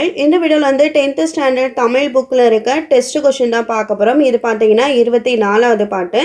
இந்த வீடியோவில் வந்து டென்த்து ஸ்டாண்டர்ட் தமிழ் புக்கில் இருக்க டெஸ்ட் கொஷின் தான் பார்க்க போகிறோம் இது பார்த்தீங்கன்னா இருபத்தி நாலாவது பாட்டு.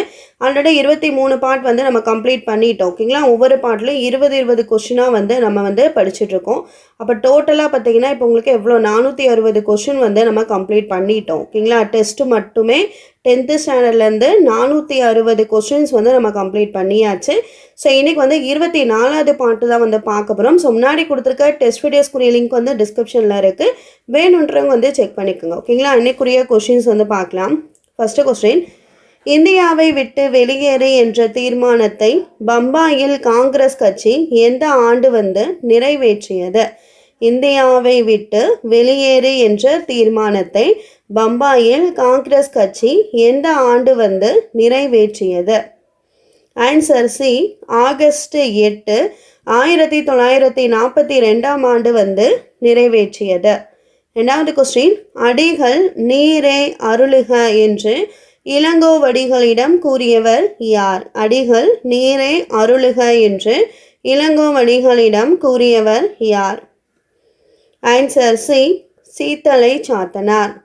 ஆல்ரெடி இருபத்தி மூணு பாட் வந்து நம்ம கம்ப்ளீட் பண்ணிட்டோம். ஓகேங்களா ஒவ்வொரு பாட்டிலும் இருபது இருபது கொஷினாக வந்து நம்ம வந்து படிச்சுட்ருக்கோம் அப்போ டோட்டலாக பார்த்தீங்கன்னா இப்போ உங்களுக்கு எவ்வளோ நானூற்றி அறுபது கொஷின் வந்து நம்ம கம்ப்ளீட் பண்ணிட்டோம். ஓகேங்களா டெஸ்ட்டு மட்டுமே டென்த்து ஸ்டாண்டர்ட்லேருந்து நானூற்றி அறுபது கொஸ்டின்ஸ் வந்து நம்ம கம்ப்ளீட் பண்ணியாச்சு. ஸோ இன்றைக்கி வந்து இருபத்தி நாலாவது பாட்டு தான் வந்து பார்க்க போகிறோம் ஸோ முன்னாடி கொடுத்துருக்க டெஸ்ட் வீடியோஸ்க்குரிய லிங்க் வந்து டிஸ்கிரிப்ஷனில் இருக்குது வேணுன்றவங்க வந்து செக் பண்ணிக்கோங்க. ஓகேங்களா அன்னைக்குரிய கொஷின்ஸ் வந்து பார்க்கலாம். ஃபஸ்ட்டு கொஸ்டின் இந்தியாவை விட்டு வெளியேறு என்ற தீர்மானத்தை பம்பாயில் காங்கிரஸ் கட்சி எந்த ஆண்டு வந்து நிறைவேற்றியது? இந்தியாவை விட்டு வெளியேறு என்ற தீர்மானத்தை பம்பாயில் காங்கிரஸ் கட்சி எந்த ஆண்டு வந்து நிறைவேற்றியது? ஆன்சர் சி ஆகஸ்ட் எட்டு ஆயிரத்தி தொள்ளாயிரத்தி நாற்பத்தி ரெண்டாம் ஆண்டு வந்து நிறைவேற்றியது. ரெண்டாவது கொஸ்டின் அடிகள் நீரே அருளுக என்று இளங்கோவடிகளிடம் கூறியவர் யார்? அடிகள் நீரே அருளுக என்று இளங்கோவடிகளிடம் கூறியவர் யார்? ஆன்சர்ஸை சி சீத்தலை சாத்தனார்.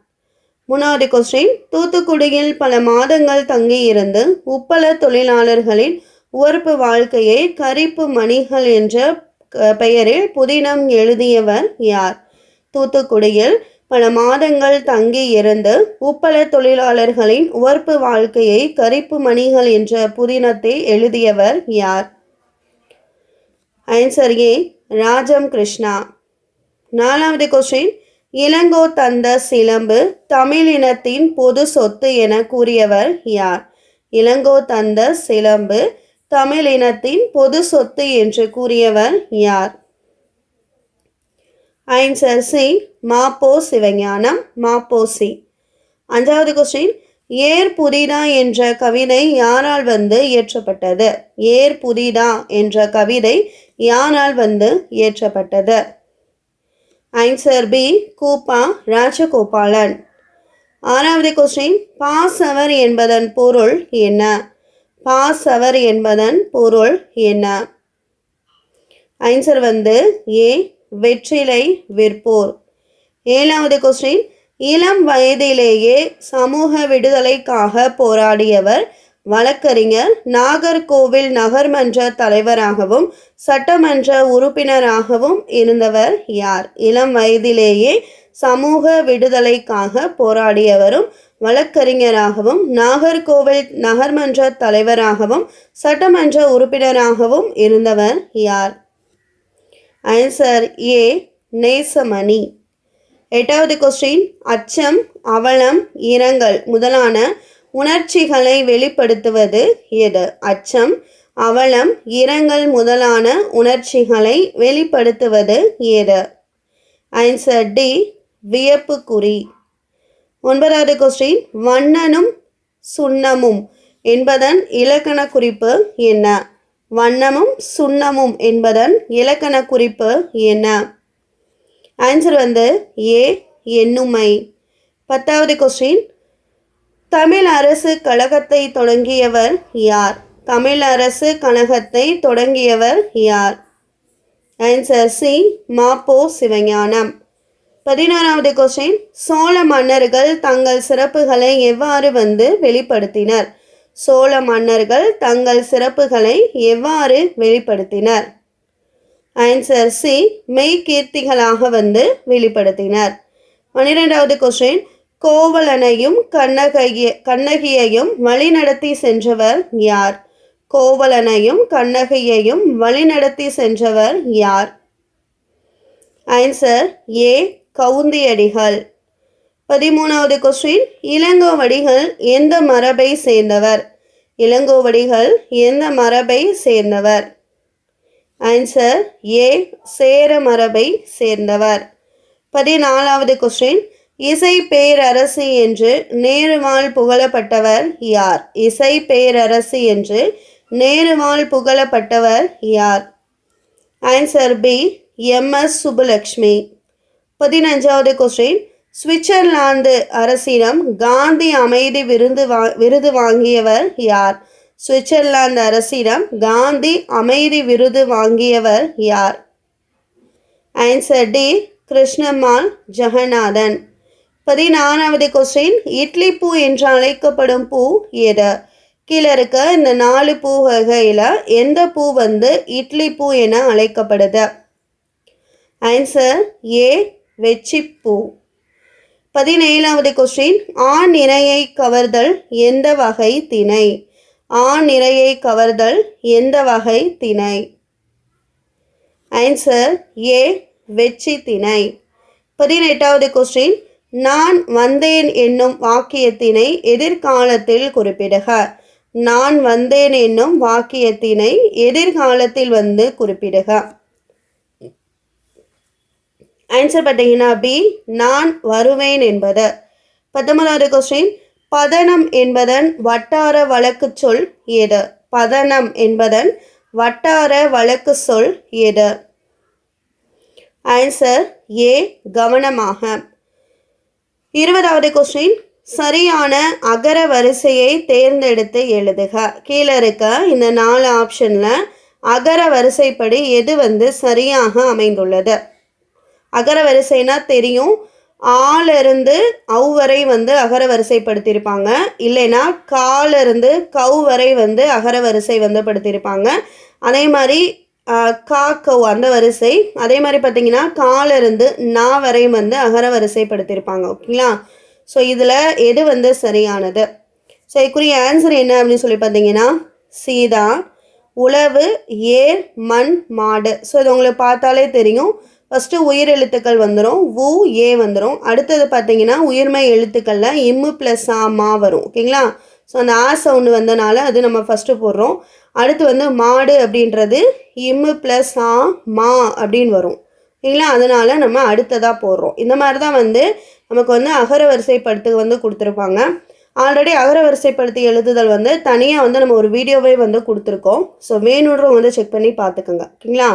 மூணாவது கொஸ்டின் தூத்துக்குடியில் பல மாதங்கள் தங்கியிருந்து உப்பள தொழிலாளர்களின் உவர்ப்பு வாழ்க்கையை கரிப்பு மணிகள் என்ற க- பெயரில் புதினம் எழுதியவர் யார்? தூத்துக்குடியில் பல மாதங்கள் தங்கி இருந்து உப்பள தொழிலாளர்களின் உவர்ப்பு வாழ்க்கையை கரிப்பு மணிகள் என்ற புதினத்தை எழுதியவர் யார்? Answer A Rajam Krishna. நாலாவது கொஸ்டின் இளங்கோ தந்த சிலம்பு தமிழினத்தின் பொது சொத்து என கூறியவர் யார்? இளங்கோ தந்த சிலம்பு தமிழினத்தின் பொது சொத்து என்று கூறியவர் யார்? Answer C Mapo Sivagnanam Mapo C. அஞ்சாவது கொஸ்டின் ஏர் புதிதா என்ற கவிதை யாரால் வந்து இயற்றப்பட்டது? ஏர் புதிதா என்ற கவிதை யாரால் வந்து இயற்றப்பட்டது? Answer B Kupa Rajagopalan. ஆறாவது கொஸ்டின் பாசவர் என்பதன் பொருள் என்ன? பாசவர் என்பதன் பொருள் என்ன? ஆன்சர் வந்து ஏ வெற்றிலை விற்போர். ஏழாவது கொஸ்டின் இளம் வயதிலேயே சமூக விடுதலைக்காக போராடியவர் வழக்கறிஞர் நாகர்கோவில் நகர்மன்ற தலைவராகவும் சட்டமன்ற உறுப்பினராகவும் இருந்தவர் யார்? இளம் வயதிலேயே சமூக விடுதலைக்காக போராடியவரும் வழக்கறிஞராகவும் நாகர்கோவில் நகர்மன்ற தலைவராகவும் சட்டமன்ற உறுப்பினராகவும் இருந்தவர் யார்? Answer A Nesamani. எட்டாவது கொஸ்டின் அச்சம் அவலம் இரங்கல் முதலான உணர்ச்சிகளை வெளிப்படுத்துவது எது? அச்சம் அவலம் இரங்கல் முதலான உணர்ச்சிகளை வெளிப்படுத்துவது எது? ஆன்சர் டி வியப்புக்குறி. ஒன்பதாவது கொஸ்டின் வண்ணனும் சுண்ணமும் என்பதன் இலக்கண குறிப்பு என்ன? வண்ணமும் சுண்ணமும் என்பதன் இலக்கண குறிப்பு என்ன? ஆன்சர் வந்து ஏ எண்ணுமை. பத்தாவது கொஸ்டின் தமிழ் அரசு கழகத்தை தொடங்கியவர் யார்? தமிழ் அரசு கழகத்தை தொடங்கியவர் யார்? Answer C Mapo Sivagnanam. பதினோராவது கொஸ்டின் சோழ மன்னர்கள் தங்கள் சிறப்புகளை எவ்வாறு வந்து வெளிப்படுத்தினர்? சோழ மன்னர்கள் தங்கள் சிறப்புகளை எவ்வாறு வெளிப்படுத்தினர்? ஆன்சர் சி மெய்கீர்த்திகளாக வந்து வெளிப்படுத்தினர். பன்னிரெண்டாவது கொஸ்டின் கோவலனையும் கண்ணகைய கண்ணகியையும் வழிநடத்தி சென்றவர் யார்? கோவலனையும் கண்ணகியையும் வழிநடத்தி சென்றவர் யார்? Answer A. கவுந்தியடிகள். பதிமூணாவது கொஸ்டின் இளங்கோவடிகள் எந்த மரபை சேர்ந்தவர்? இளங்கோவடிகள் எந்த மரபை சேர்ந்தவர்? Answer A. சேர மரபை சேர்ந்தவர். பதினாலாவது கொஸ்டின் இசை பேரரசு என்று நேருவால் புகழப்பட்டவர் யார்? இசை பேரரசு என்று நேருவால் புகழப்பட்டவர் யார்? Answer B M S Subbulakshmi பதினஞ்சாவது கொஸ்டின் சுவிட்சர்லாந்து அரசிடம் காந்தி அமைதி விருது வா விருது வாங்கியவர் யார்? சுவிட்சர்லாந்து அரசிடம் காந்தி அமைதி விருது வாங்கியவர் யார்? Answer D Krishnammal Jaganathan. பதினாறாவது கொஸ்டின் இட்லி பூ என்று அழைக்கப்படும் பூ எது? கீழே இருக்க இந்த நாலு பூ வகையில் எந்த பூ வந்து இட்லி பூ என அழைக்கப்படுது? ஆன்சர் ஏ வெச்சிப்பூ பதினேழாவது கொஸ்டின் ஆண் நிறையை கவர்தல் எந்த வகை திணை? ஆண் நிறையை கவர்தல் எந்த வகை திணை? ஆன்சர் ஏ வெச்சி திணை. பதினெட்டாவது கொஸ்டின் நான் வந்தேன் என்னும் வாக்கியத்தினை எதிர்காலத்தில் குறிப்பிடுக. நான் வந்தேன் என்னும் வாக்கியத்தினை எதிர்காலத்தில் வந்து குறிப்பிடுக. ஆன்சர் பார்த்தீங்கன்னா பி நான் வருவேன் என்பது. பத்தொன்பதாவது கொஸ்டின் பதனம் என்பதன் வட்டார வழக்கு சொல் எது? பதனம் என்பதன் வட்டார வழக்கு சொல் எது? ஆன்சர் ஏ கவனமாக. இருபதாவது கொஸ்டின் சரியான அகர வரிசையை தேர்ந்தெடுத்து எழுதுக. கீழே இருக்க இந்த நாலு ஆப்ஷனில் அகர வரிசைப்படி எது வந்து சரியாக அமைந்துள்ளது? அகர வரிசைனா தெரியும். ஆலிருந்து அவு வரை வந்து அகர வரிசைப்படுத்தியிருப்பாங்க. இல்லைன்னா காலிருந்து கவு வரை வந்து அகர வரிசை வந்து படுத்தியிருப்பாங்க. அதே மாதிரி காக்கோ அந்த வரிசை. அதே மாதிரி பார்த்தீங்கன்னா காலிருந்து நா வரையும் வந்து அகர வரிசைப்படுத்தியிருப்பாங்க. ஓகேங்களா? ஸோ இதில் எது வந்து சரியானது? ஸோ இதுக்குரிய ஆன்சர் என்ன அப்படின்னு சொல்லி பார்த்தீங்கன்னா சீதா உழவு ஏர் மண் மாடு. ஸோ இது உங்களுக்கு பார்த்தாலே தெரியும். ஃபஸ்ட்டு உயிர் எழுத்துக்கள் வந்துடும் உ ஏ வந்துடும் அடுத்தது பார்த்தீங்கன்னா உயிர்மை எழுத்துக்களில் இம்மு ப்ளஸ் ஆ மா வரும். ஓகேங்களா? ஸோ அந்த ஆ சவுண்டு வந்தனால அது நம்ம ஃபஸ்ட்டு போடுறோம். அடுத்து வந்து மாடு அப்படின்றது இம்மு ப்ளஸ் ஆ மா அப்படின்னு வரும். இல்லைங்களா? அதனால் நம்ம அடுத்ததாக போடுறோம். இந்த மாதிரி தான் வந்து நமக்கு வந்து அகர வரிசைப்படுத்து வந்து கொடுத்துருப்பாங்க. ஆல்ரெடி அகர வரிசைப்படுத்தி எழுதுதல் வந்து தனியாக வந்து நம்ம ஒரு வீடியோவே வந்து கொடுத்துருக்கோம். ஸோ வேணுன்றவங்க வந்து செக் பண்ணி பார்த்துக்கோங்க. ஓகேங்களா?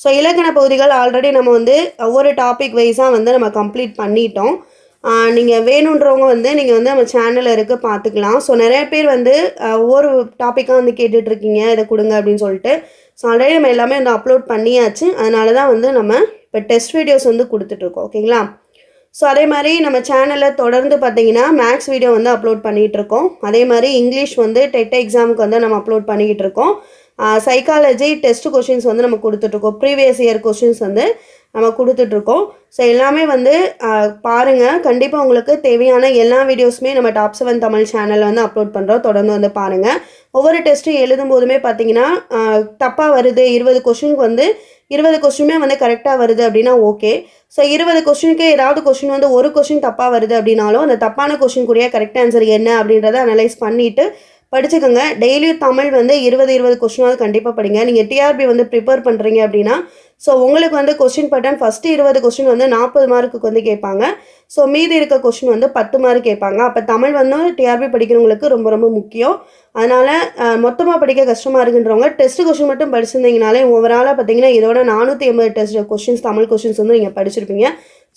ஸோ இலக்கண பகுதிகள் ஆல்ரெடி நம்ம வந்து ஒவ்வொரு டாபிக் வைஸாக வந்து நம்ம கம்ப்ளீட் பண்ணிட்டோம். நீங்கள் வேணுன்றவங்க வந்து நீங்கள் வந்து நம்ம சேனலில் இருக்க பார்த்துக்கலாம் ஸோ நிறைய பேர் வந்து ஒவ்வொரு டாப்பிக்காக வந்து கேட்டுட்ருக்கீங்க. இதை கொடுங்க அப்படின்னு சொல்லிட்டு. ஸோ ஆல்ரெடி நம்ம எல்லாமே வந்து அப்லோட் பண்ணியாச்சு. அதனால தான் வந்து நம்ம இப்போ டெஸ்ட் வீடியோஸ் வந்து கொடுத்துட்ருக்கோம். ஓகேங்களா ஸோ அதே மாதிரி நம்ம சேனலில் தொடர்ந்து பார்த்தீங்கன்னா மேக்ஸ் வீடியோ வந்து அப்லோட் பண்ணிகிட்டு இருக்கோம் அதே மாதிரி இங்கிலீஷ் வந்து டெட் எக்ஸாமுக்கு வந்து நம்ம அப்லோட் பண்ணிக்கிட்டு இருக்கோம் சைக்காலஜி டெஸ்ட் கொஷின்ஸ் வந்து நம்ம கொடுத்துட்ருக்கோம். ப்ரீவியஸ் இயர் கொஷின்ஸ் வந்து. நம்ம கொடுத்துட்ருக்கோம். ஸோ எல்லாமே வந்து பாருங்கள் கண்டிப்பாக உங்களுக்கு தேவையான எல்லா வீடியோஸுமே நம்ம டாப் செவன் தமிழ் சேனலில் வந்து அப்லோட் பண்ணுறோம் தொடர்ந்து வந்து பாருங்கள் ஒவ்வொரு டெஸ்ட்டும் எழுதும் போதுமே பார்த்தீங்கன்னா தப்பாக வருது. இருபது கொஷினுக்கு வந்து இருபது கொஸ்டினுமே வந்து கரெக்டாக வருது அப்படின்னா ஓகே ஸோ இருபது கொஸ்டினுக்கு ஏதாவது கொஸ்டின் வந்து ஒரு கொஸ்டின் தப்பாக வருது அப்படின்னாலும் அந்த தப்பான கொஸ்டினுக்குரிய கரெக்ட் ஆன்சர் என்ன அப்படின்றத அனலைஸ் பண்ணிவிட்டு படிச்சுக்கோங்க. டெய்லியும் தமிழ் வந்து இருபது இருபது கொஸ்டினாவது கண்டிப்பாக படிங்க. நீங்கள் டிஆர்பி வந்து ப்ரிப்பேர் பண்ணுறீங்க அப்படின்னா ஸோ உங்களுக்கு வந்து கொஸ்டின் பட்டன் ஃபஸ்ட்டு இருபது கொஸ்டின் வந்து நாற்பது மார்க்குக்கு வந்து கேட்பாங்க. ஸோ மீதி இருக்க கொஸ்டின் வந்து பத்து மார்க் கேட்பாங்க. அப்போ தமிழ் வந்து டிஆர்பி படிக்கிறவங்களுக்கு ரொம்ப ரொம்ப முக்கியம். அதனால் மொத்தமாக படிக்க கஷ்டமாக இருக்குன்றவங்க டெஸ்ட் கொஸ்டின் மட்டும் படிச்சிருந்தீங்கனாலே ஓவராலாக பார்த்தீங்கன்னா இதோட நானூற்றி எண்பது டெஸ்ட் கொஸ்டின்ஸ் தமிழ் கொஸ்டின்ஸ் வந்து நீங்கள் படிச்சிருப்பீங்க.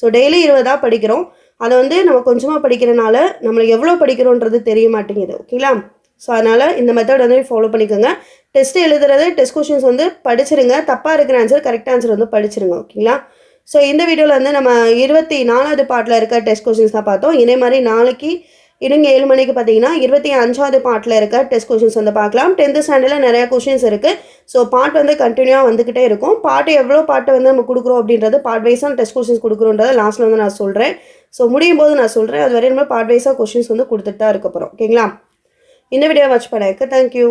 ஸோ டெய்லி இருபதாக படிக்கிறோம். அதை வந்து நம்ம கொஞ்சமாக படிக்கிறனால நம்மளுக்கு எவ்வளோ படிக்கிறோன்றது தெரிய மாட்டேங்குது. ஓகேங்களா? ஸோ அதனால் இந்த மெத்தட் வந்து ஃபாலோ பண்ணிக்கோங்க. டெஸ்ட் எழுதுறது டெஸ்ட் கொஷின்ஸ் வந்து படிச்சிருங்க. தப்பாக இருக்கிற ஆன்சர் கரெக்ட் ஆன்சர் வந்து படிச்சிருங்க ஓகேங்களா ஸோ இந்த வீடியோவில் வந்து நம்ம இருபத்தி நாலாவது பாட்டில் இருக்க டெஸ்ட் கொஷின்ஸ் தான் பார்த்தோம். இதே மாதிரி நாளைக்கு இருங்க ஏழு மணிக்கு பார்த்தீங்கன்னா இருபத்தி அஞ்சாவது பாட்டில் இருக்க டெஸ்ட் கொஷின்ஸ் வந்து பார்க்கலாம். டென்த்து ஸ்டாண்டர்டில் நிறையா கொஷின்ஸ் இருக்குது ஸோ பாட் வந்து கண்டினியூவாக வந்துக்கிட்டே இருக்கும். பாட்டு எவ்வளோ பாட்டு வந்து நம்ம கொடுக்குறோம் அப்படின்றது பார்ட் வைஸாக டெஸ்ட் கொஷின்ஸ் கொடுக்குறோன்றதை லாஸ்ட்டில் வந்து நான் சொல்கிறேன் ஸோ முடியும் போது நான் சொல்கிறேன் அது வரையும் நம்ம பார்ட் வைஸாக கொஷின்ஸ் வந்து கொடுத்துட்டு தான் இருக்க போகிறோம் ஓகேங்களா இந்த வீடியோ வாட்ச் பண்ணதுக்கு தேங்க்யூ